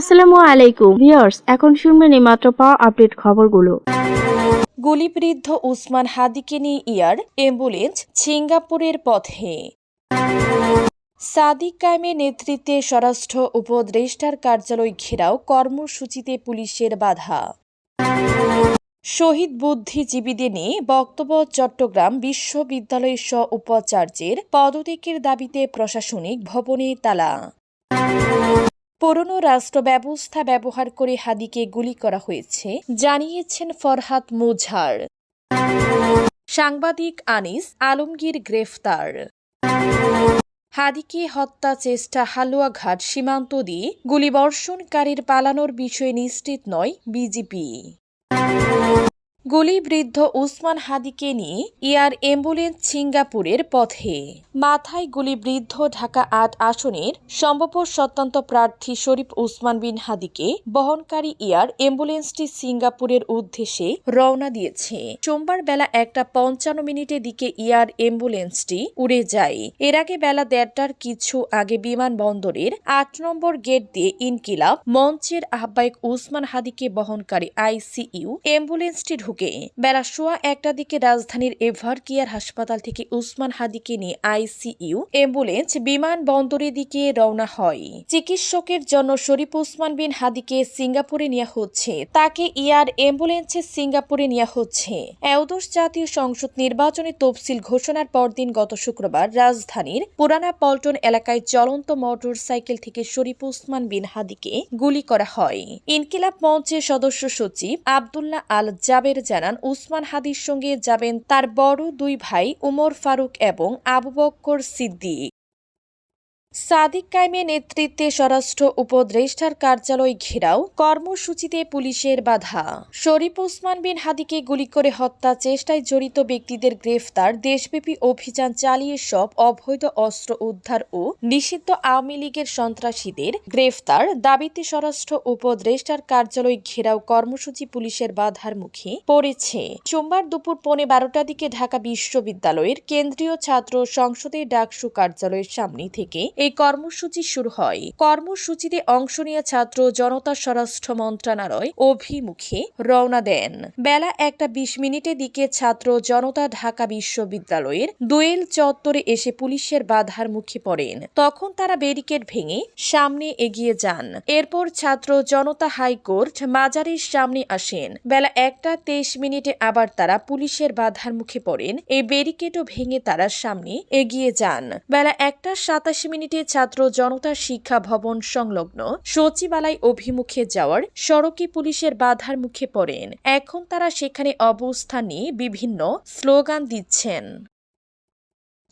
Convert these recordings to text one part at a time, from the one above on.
আসসালামু আলাইকুম। ভিউয়ার্স, এখন শুনবেন এই মাত্র পাওয়া আপডেট খবরগুলো। গুলিবৃদ্ধ উসমান হাদিকে নিয়ে এয়ার অ্যাম্বুলেন্স সিঙ্গাপুরের পথে। সাদিক কায়েমের নেতৃত্বে স্বরাষ্ট্র উপদেষ্টার কার্যালয় ঘেরাও কর্মসূচিতে পুলিশের বাধা। শহীদ বুদ্ধিজীবীদের নিয়ে বক্তব্য চট্টগ্রাম বিশ্ববিদ্যালয়ের স্ব উপাচার্যের পদত্যাগের দাবিতে প্রশাসনিক ভবনে তালা। পুরনো রাষ্ট্র ব্যবস্থা ব্যবহার করে হাদিকে গুলি করা হয়েছে, জানিয়েছেন ফরহাদ মোঝার সাংবাদিক আনিস আলমগীর গ্রেফতার। হাদিকে হত্যা চেষ্টা হালুয়াঘাট সীমান্ত দিয়ে গুলিবর্ষণকারীর পালানোর বিষয়ে নিশ্চিত নয় বিজেপি গুলিবৃদ্ধ উসমান হাদিকে নিয়ে এয়ার অ্যাম্বুলেন্স সিঙ্গাপুরের পথে। মাথায় গুলিবৃদ্ধ ঢাকা আট আসনের সম্ভব স্বতন্ত্র প্রার্থী শরীফ উসমান বিন হাদিকে বহনকারী এয়ার অ্যাম্বুলেন্সটি সিঙ্গাপুরের উদ্দেশ্যে রওনা দিয়েছে। সোমবার বেলা একটা পঞ্চান্ন মিনিটের দিকে এয়ার অ্যাম্বুলেন্সটি উড়ে যায়। এর আগে বেলা দেড়টার কিছু আগে বিমানবন্দরের আট নম্বর গেট দিয়ে ইনকিলাব মঞ্চের আহ্বায়ক উসমান হাদিকে বহনকারী আইসিইউ অ্যাম্বুলেন্সটি ঢুকে। বেলা সোয়া একটা দিকে রাজধানীর এভার কেয়ার হাসপাতাল থেকে উসমান হাদিকে নিয়ে আইসিইউ অ্যাম্বুলেন্স বিমানবন্দরের দিকে রওনা হয়। চিকিৎসকের জন্য শরীফ উসমান বিন হাদিকে সিঙ্গাপুরে নেওয়া হচ্ছে। তাকে ইয়ার অ্যাম্বুলেন্সে সিঙ্গাপুরে নেওয়া হচ্ছে। এওদোস জাতীয় সংসদ নির্বাচনের তফসিল ঘোষণার পরদিন গত শুক্রবার রাজধানীর পুরানা পল্টন এলাকায় চলন্ত মোটর সাইকেল থেকে শরীফ উসমান বিন হাদিকে গুলি করা হয়। ইনকিলাব মঞ্চের সদস্য সচিব আবদুল্লাহ আল জাবের জানান, উসমান হাদির সঙ্গে যাবেন তার বড় দুই ভাই উমর ফারুক এবং আবু বক্কর সিদ্দিক। সাদিক কায়েমের নেতৃত্বে স্বরাষ্ট্র উপদেষ্টার কার্যালয় ঘেরাও, কর্মসূচিতে পুলিশের বাধা। শরীফ ওসমান বিন হাদিকে গুলি করে হত্যা চেষ্টায় জড়িত ব্যক্তিদের গ্রেফতার, দেশব্যাপী অভিযান চালিয়ে সব অবৈধ অস্ত্র উদ্ধার ও নিষিদ্ধ আওয়ামী লীগের সন্ত্রাসীদের গ্রেফতার। দাবিতে স্বরাষ্ট্র উপদেষ্টার কার্যালয় ঘেরাও কর্মসূচি পুলিশের বাধার মুখে পড়েছে। সোমবার দুপুর পৌনে বারোটা দিকে ঢাকা বিশ্ববিদ্যালয়ের কেন্দ্রীয় ছাত্র সংসদের ডাকসু কার্যালয়ের সামনে থেকে এই কর্মসূচি শুরু হয়। কর্মসূচিতে অংশ নিয়ে ছাত্র জনতা স্বরাষ্ট্র মন্ত্রণালয় অভিমুখে রওনা দেন। বেলা একটা বিশ মিনিটের দিকে ছাত্র জনতা ঢাকা বিশ্ববিদ্যালয়ের দোয়েল চত্বরে এসে পুলিশের বাধার মুখে পড়েন। তখন তারা ব্যারিকেড ভেঙে সামনে এগিয়ে যান। এরপর ছাত্র জনতা হাইকোর্ট মাজারের সামনে আসেন। বেলা একটা তেইশ মিনিটে আবার তারা পুলিশের বাধার মুখে পড়েন। এই ব্যারিকেডও ভেঙে তারা সামনে এগিয়ে যান। বেলা একটা সাতাশি মিনিটে ছাত্র জনতা শিক্ষা ভবন সংলগ্ন সচিবালয় অভিমুখে যাওয়ার সড়কে পুলিশের বাধার মুখে পড়েন। এখন তারা সেখানে অবস্থান নিয়ে বিভিন্ন স্লোগান দিচ্ছেন।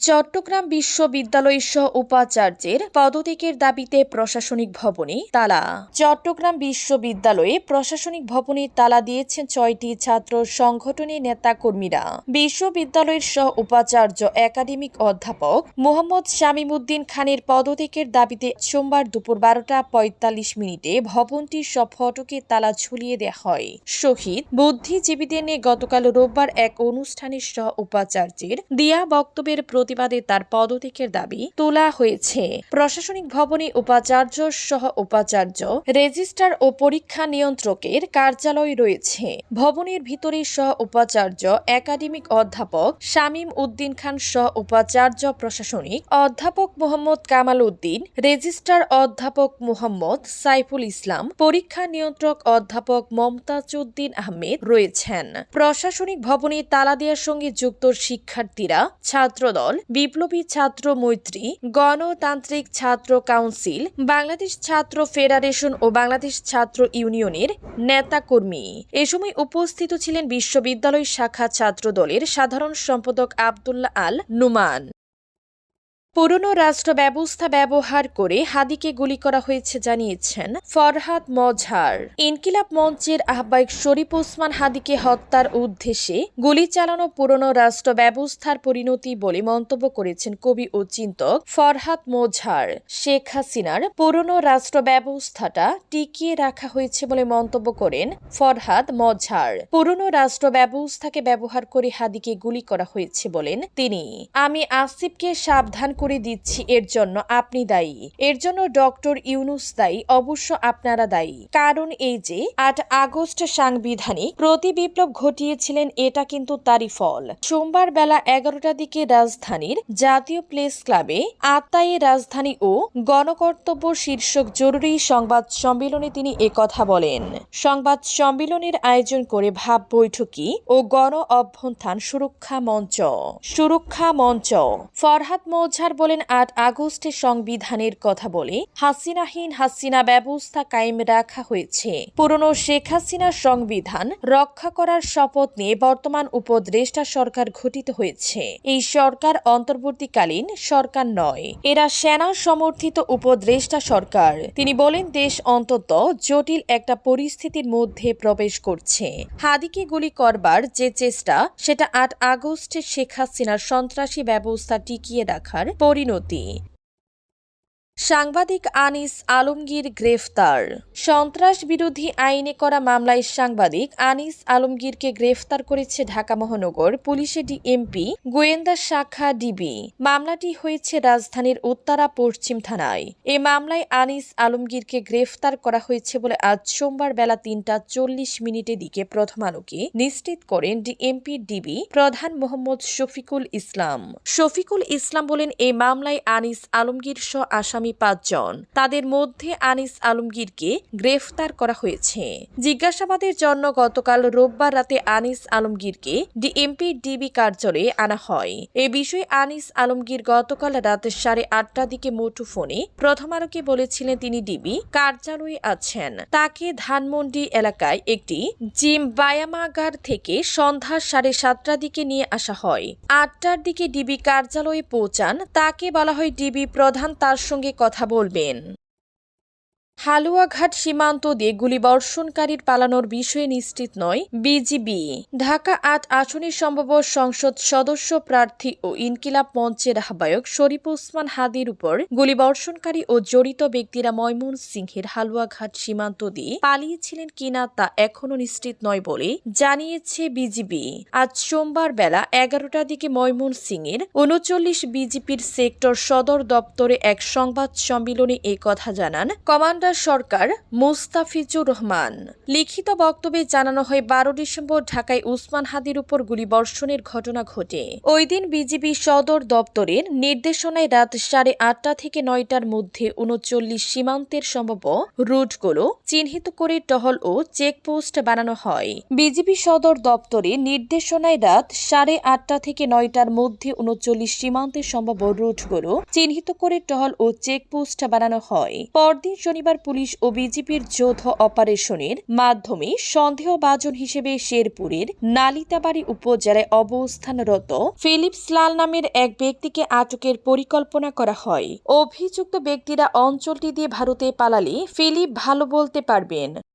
চট্টগ্রাম বিশ্ববিদ্যালয় সহ উপাচার্যের পদত্যাগের দাবিতে প্রশাসনিক ভবনে তালা। চট্টগ্রাম বিশ্ববিদ্যালয়ে প্রশাসনিক ভবনে তালা দিয়েছেন ছয়টি ছাত্র সংগঠনের নেতাকর্মীরা। বিশ্ববিদ্যালয়ের সহ উপাচার্য একাডেমিক অধ্যাপক মোহাম্মদ শামীমউদ্দিন খানের পদত্যাগের দাবিতে সোমবার দুপুর বারোটা পঁয়তাল্লিশ মিনিটে ভবনটির সব ফটকে তালা ঝুলিয়ে দেওয়া হয়। শহীদ বুদ্ধিজীবীদের নিয়ে গতকাল রোববার এক অনুষ্ঠানের সহ উপাচার্যের দিয়া বক্তব্যের প্রতিবাদে তার পদত্যাগের দাবি তোলা হয়েছে। প্রশাসনিক ভবনে উপাচার্য সহ উপাচার্য, রেজিস্ট্রার ও পরীক্ষা নিয়ন্ত্রকের কার্যালয় রয়েছে। ভবনের ভিতরে সহ উপাচার্য, একাডেমিক অধ্যাপক শামীম উদ্দিন খান সহ উপাচার্য প্রশাসনিক অধ্যাপক মোহাম্মদ কামাল উদ্দিন, রেজিস্ট্রার অধ্যাপক মোহাম্মদ সাইফুল ইসলাম, পরীক্ষা নিয়ন্ত্রক অধ্যাপক মমতাজ উদ্দিন আহমেদ রয়েছেন। প্রশাসনিক ভবনে তালা দেওয়ার সঙ্গে যুক্ত শিক্ষার্থীরা, ছাত্রদল বিপ্লবী ছাত্র মৈত্রী, গণতান্ত্রিক ছাত্র কাউন্সিল, বাংলাদেশ ছাত্র ফেডারেশন ও বাংলাদেশ ছাত্র ইউনিয়নের নেতাকর্মী। এ সময় উপস্থিত ছিলেন বিশ্ববিদ্যালয় শাখা ছাত্র দলের সাধারণ সম্পাদক আবদুল্লাহ আল নুমান পুরনো রাষ্ট্র ব্যবস্থা ব্যবহার করে হাদিকে গুলি করা হয়েছে জানিয়েছেন ফরহাদ মজহার। ইনকিলাব মঞ্চের আহ্বায়ক শরীফ ওসমান হাদিকে হত্যার উদ্দেশ্যে গুলি চালানো পুরনো রাষ্ট্র ব্যবস্থার পরিণতি বলে মন্তব্য করেছেন কবি ও চিন্তক ফরহাদ মজহার। শেখ হাসিনার পুরনো রাষ্ট্র ব্যবস্থাটা টিকিয়ে রাখা হয়েছে বলে মন্তব্য করেন ফরহাদ মজহার। পুরনো রাষ্ট্র ব্যবস্থাকে ব্যবহার করে হাদিকে গুলি করা হয়েছে বলেন তিনি। আমি আসিফকে সাবধান করে করে দিচ্ছি, এর জন্য আপনি দায়ী। এর জন্য ডক্টর ইউনুস দায়ী, অবশ্য আপনারা দায়ী। কারণ এই যে, আট আগস্ট সাংবিধানিক প্রতি বিপ্লব ঘটিয়েছিলেন, এটা কিন্তু তারই ফল। সোমবার বেলা এগারোটার দিকে রাজধানীর জাতীয় প্লেস ক্লাবে আত্মায়ে রাজধানী ও গণকর্তব্য শীর্ষক জরুরি সংবাদ সম্মেলনে তিনি কথা বলেন। সংবাদ সম্মেলনের আয়োজন করে ভাব বৈঠকি ও গণ অভ্যন্থান সুরক্ষা মঞ্চ। সুরক্ষা মঞ্চ। ফরহাদ মৌঝার বলেন, আট আগস্টে সংবিধানের কথা বলে হাসিনাহীন হাসিনা ব্যবস্থা কায়েম রাখা হয়েছে। পুরনো শেখ হাসিনার সংবিধান রক্ষা করার শপথ নিয়ে বর্তমান উপদেষ্টা সরকার গঠিত হয়েছে। এই সরকার অন্তর্বর্তীকালীন সরকার নয়। এরা সেনা সমর্থিত উপদেষ্টা সরকার। তিনি বলেন, দেশ অন্তত জটিল একটা পরিস্থিতির মধ্যে প্রবেশ করছে। হাদিকে গুলি করবার যে চেষ্টা, সেটা আট আগস্টে শেখ হাসিনার সন্ত্রাসী ব্যবস্থা টিকিয়ে রাখার পরিণতি। সাংবাদিক আনিস আলমগীর গ্রেফতার। সন্ত্রাস বিরোধী আইনে করা মামলায় সাংবাদিক আনিস আলমগীরকে গ্রেফতার করেছে ঢাকা মহানগর পুলিশে ডিএমপি গোয়েন্দা শাখা ডিবি। মামলাটি হয়েছে রাজধানীর উত্তরা পশ্চিম থানায়। এ মামলায় আনিস আলমগীরকে গ্রেফতার করা হয়েছে বলে আজ সোমবার বেলা তিনটা চল্লিশ মিনিটের দিকে প্রথম আলোকে নিশ্চিত করেন ডিএমপি ডিবি প্রধান মোহাম্মদ শফিকুল ইসলাম। শফিকুল ইসলাম বলেন এই মামলায় আনিস আলমগীর সহ আসামি পাঁচজন তাদের মধ্যে আনিস আলমগীরকে গ্রেফতার করা হয়েছে। জিজ্ঞাসাবাদের জন্য গতকাল রোববার রাতে আনিস আলমগীরকে ডিএমপি ডিবি কার্যালয়ে আনা হয়। এ বিষয়ে আনিস আলমগীর গতকাল রাত সাড়ে আটটার দিকে মুঠোফোনে প্রথম আলোকে বলেছিলেন তিনি ডিবি কার্যালয়ে আছেন। তাকে ধানমন্ডি এলাকায় একটি জিম বায়ামাগার থেকে সন্ধ্যা সাড়ে সাতটার দিকে নিয়ে আসা হয়। আটটার দিকে ডিবি কার্যালয়ে পৌঁছান। তাকে বলা হয় ডিবি প্রধান। তার সঙ্গে কথা বলবেন। হালুয়াঘাট সীমান্ত দিয়ে গুলিবর্ষণকারীর পালানোর বিষয়ে নিশ্চিত নয় বিজিবি। ঢাকা আট আসনের সম্ভব সংসদ সদস্য প্রার্থী ও ইনকিলাব মঞ্চের আহ্বায়ক শরীফ ওসমান হাদির উপর গুলিবর্ষণকারী ও জড়িত ব্যক্তিরা ময়মন সিংহের হালুয়াঘাট সীমান্ত দিয়ে পালিয়েছিলেন কিনা তা এখনও নিশ্চিত নয় বলে জানিয়েছে বিজিবি। আজ সোমবার বেলা এগারোটার দিকে ময়মন সিংয়ের উনচল্লিশ বিজেপির সেক্টর সদর দপ্তরে এক সংবাদ সম্মেলনে এ কথা জানান কমান্ডার সরকার মুস্তাফিজুর রহমান। লিখিত বক্তব্যে জানানো হয়, বারো ডিসেম্বর ঢাকায় উসমান হাদির উপর গুলিবর্ষণের ঘটনা ঘটে। ওই দিন বিজিবি সদর দপ্তরের নির্দেশনায় রাত সাড়ে আটটা থেকে নয়টার মধ্যে উনচল্লিশ সীমান্তের সম্ভব রুটগুলো চিহ্নিত করে টহল ও চেকপোস্ট বানানো হয়। বিজিবি সদর দপ্তরে নির্দেশনায় রাত সাড়ে আটটা থেকে নয়টার মধ্যে উনচল্লিশ সীমান্তের সম্ভব রুটগুলো চিহ্নিত করে টহল ও চেকপোস্ট বানানো হয়। পরদিন শনিবার পুলিশ ও বিজেপির যৌথ অপারেশনের মাধ্যমে সন্দেহভাজন হিসেবে শেরপুরের নালিতাবাড়ি উপজেলায় অবস্থানরত ফিলিপস লাল নামের এক ব্যক্তিকে আটকের পরিকল্পনা করা হয়। অভিযুক্ত ব্যক্তিরা অঞ্চলটি দিয়ে ভারতে পালালে ফিলিপ ভালো বলতে পারবেন।